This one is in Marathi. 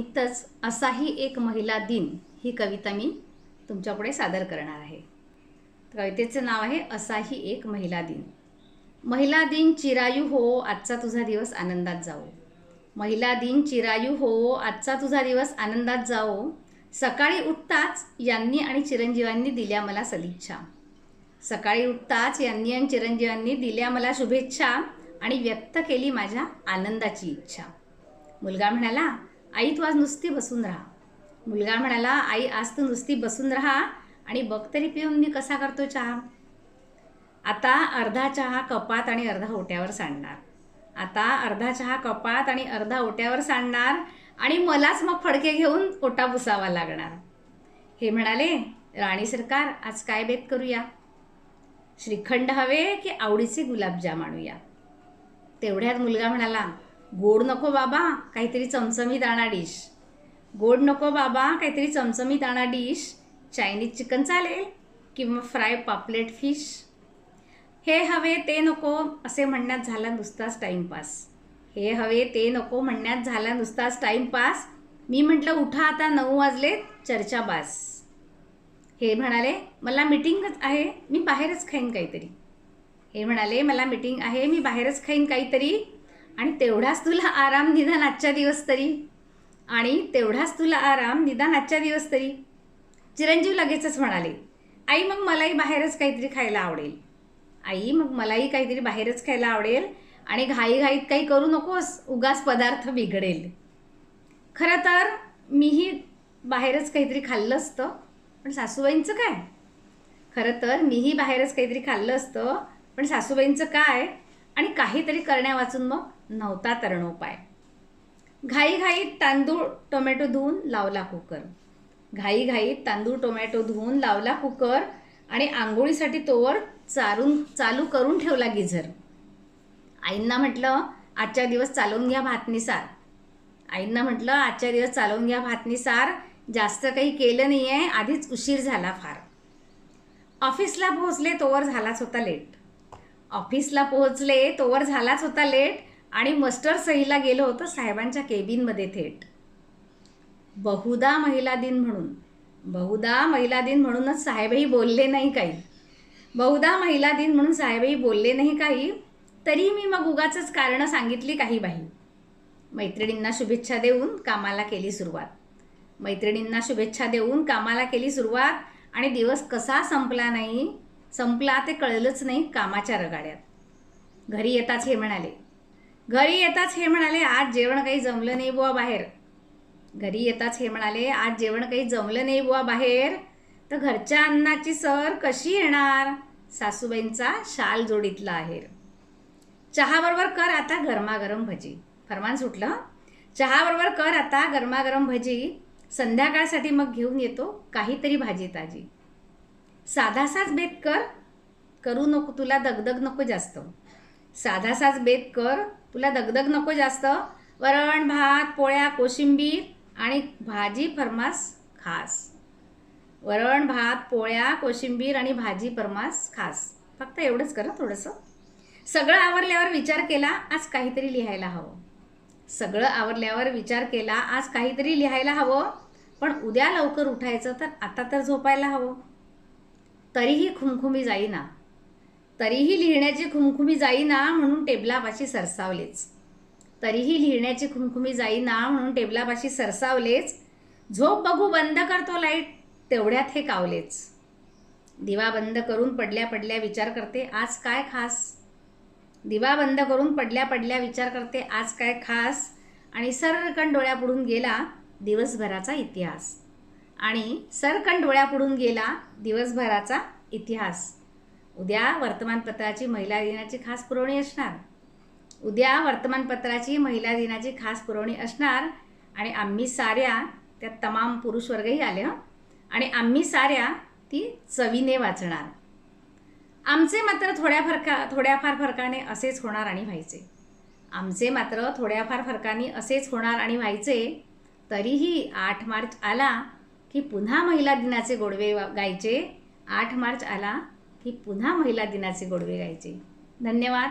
इथंच असाही एक महिला दिन ही कविता मी तुमच्यापुढे सादर करणार आहे. कवितेचं नाव आहे असाही एक महिला दिन. महिला दिन चिरायू हो आजचा तुझा दिवस आनंदात जाओ महिला दिन चिरायू हो आजचा तुझा दिवस आनंदात जाओ सकाळी उठताच यांनी आणि चिरंजीवांनी दिल्या मला सदिच्छा. सकाळी उठताच यांनी आणि चिरंजीवांनी दिल्या मला शुभेच्छा आणि व्यक्त केली माझ्या आनंदाची इच्छा. मुलगा म्हणाला आई तू आज नुसती बसून राहा. मुलगा म्हणाला आई आज तू नुसती बसून राहा आणि बघ तरी पिऊन मी कसा करतो चहा. आता अर्धा चहा कपात आणि अर्धा ओट्यावर सांडणार. आता अर्धा चहा कपात आणि अर्धा ओट्यावर सांडणार आणि मलाच मग फडके घेऊन ओटा पुसावा लागणार. हे म्हणाले राणी सरकार आज काय बेत करूया? श्रीखंड हवे की आवडीचे गुलाबजाम आणूया? तेवढ्यात मुलगा म्हणाला गोड नको बाबा काहीतरी चमचमीत आणा डिश. गोड नको बाबा काहीतरी चमचमीत आणा डिश. चायनीज चिकन चालेल किंवा फ्राय पापलेट फिश. हे हवे ते नको असे म्हणण्यात झाला नुसताच टाईमपास हे हवे ते नको म्हणण्यात झाला नुसताच टाईमपास मी म्हटलं उठा आता नऊ वाजले चर्चा बास. हे म्हणाले मला मिटिंगच आहे मी बाहेरच खाईन काहीतरी. हे म्हणाले मला मिटिंग आहे मी बाहेरच खाईन काहीतरी. आणि तेवढाच तुला आराम निदान आजच्या दिवस तरी. आणि तेवढाच तुला आराम निदान आजच्या दिवस तरी. चिरंजीव लगेचच म्हणाले आई मग मलाही बाहेरच काहीतरी खायला आवडेल. आई मग मलाही काहीतरी बाहेरच खायला आवडेल आणि घाईघाईत काही करू नकोस उगाच पदार्थ बिघडेल. खरं तर मीही बाहेरच काहीतरी खाल्लं असतं पण सासूबाईंचं काय? खरं तर मीही बाहेरच काहीतरी खाल्लं असतं पण सासूबाईंचं काय? आणि काहीतरी करण्यावाचून मग नव्हता तरणोपाय. घाईघाईत तांदूळ टोमॅटो धुवून लावला कुकर. घाईघाईत तांदूळ टोमॅटो धुवून लावला कुकर आणि आंघोळीसाठी तोवर चारून चालू करून ठेवला गिझर. आईंना म्हटलं आजच्या दिवस चालवून घ्या भातनीसार. आईंना म्हटलं आजच्या दिवस चालवून घ्या भातनीसार जास्त काही केलं नाही आहे आधीच उशीर झाला फार. ऑफिसला पोहोचले तोवर झालाच होता लेट. ऑफिसला पोहोचले तोवर झालाच होता लेट आणि मस्टर सहीला गेलो होतं साहेबांच्या केबिनमध्ये थेट. बहुधा महिला दिन म्हणून. बहुधा महिला दिन म्हणूनच साहेबही बोलले नाही काही. बहुधा महिला दिन म्हणून साहेबही बोलले नाही काही तरी मी मग उगाचच कारणं सांगितली काही बाही मैत्रिणींना शुभेच्छा देऊन कामाला केली सुरुवात. मैत्रिणींना शुभेच्छा देऊन कामाला केली सुरुवात आणि दिवस कसा संपला नाही संपला ते कळलंच नाही कामाच्या रगाड्यात. घरी येताच हे म्हणाले. घरी येताच हे म्हणाले आज जेवण काही जमलं नाही बुवा बाहेर. घरी येताच हे म्हणाले आज जेवण काही जमलं नाही बुवा बाहेर. तर घरच्या अन्नाची सर कशी येणार? सासूबाईंचा शाल जोडीतला आहेर. चहाबरोबर कर आता गरमागरम भजी. फरमान सुटलं चहाबरोबर कर आता गरमागरम भजी. संध्याकाळसाठी मग घेऊन येतो काहीतरी भाजी ताजी. साधासाच बेत कर करू नको तुला दगदग नको जास्त. साधासाच बेत कर तुला दगदग नको जास्त. वरण भात पोळ्या कोशिंबीर आणि भाजी फरमास खास. वरण भात पोळ्या कोशिंबीर आणि भाजी फरमास खास. फक्त एवढंच करा थोडंसं. सगळं आवरल्यावर विचार केला आज काहीतरी लिहायला हवं. सगळं आवरल्यावर विचार केला आज काहीतरी लिहायला हवं. पण उद्या लवकर उठायचं तर आता तर झोपायला हवं. तरीही खुमखुमी जाईना. तरीही लिहिण्याची खुमखुमी जाईना म्हणून टेबलापाशी सरसावलेच. तरीही लिहिण्याची खुमखुमी जाईना म्हणून टेबलापाशी सरसावलेच. झोप बघू बंद करतो लाइट तेवढ्यात हे कावलेच. दिवा बंद करून पडल्या पडल्या विचार करते आज काय खास? दिवा बंद करून पडल्या पडल्या विचार करते आज काय खास? आणि सरकण डोळ्यापुढून गेला दिवसभराचा इतिहास. आणि सरकण डोळ्यापुढून गेला दिवसभराचा इतिहास. उद्या वर्तमानपत्राची महिला दिनाची खास पुरवणी असणार. उद्या वर्तमानपत्राची महिला दिनाची खास पुरवणी असणार. आणि आम्ही साऱ्या त्या तमाम पुरुष वर्गही आले हं? आणि आम्ही साऱ्या ती चवीने वाचणार. आमचे मात्र थोड्या फरका थोड्याफार फरकाने असेच होणार आणि व्हायचे. आमचे मात्र थोड्याफार फरकाने असेच होणार आणि व्हायचे. तरीही आठ मार्च आला की पुन्हा महिला दिनाचे गोडवे गायचे. आठ मार्च आला की पुन्हा महिला दिनाचे गोडवे गायचे. धन्यवाद.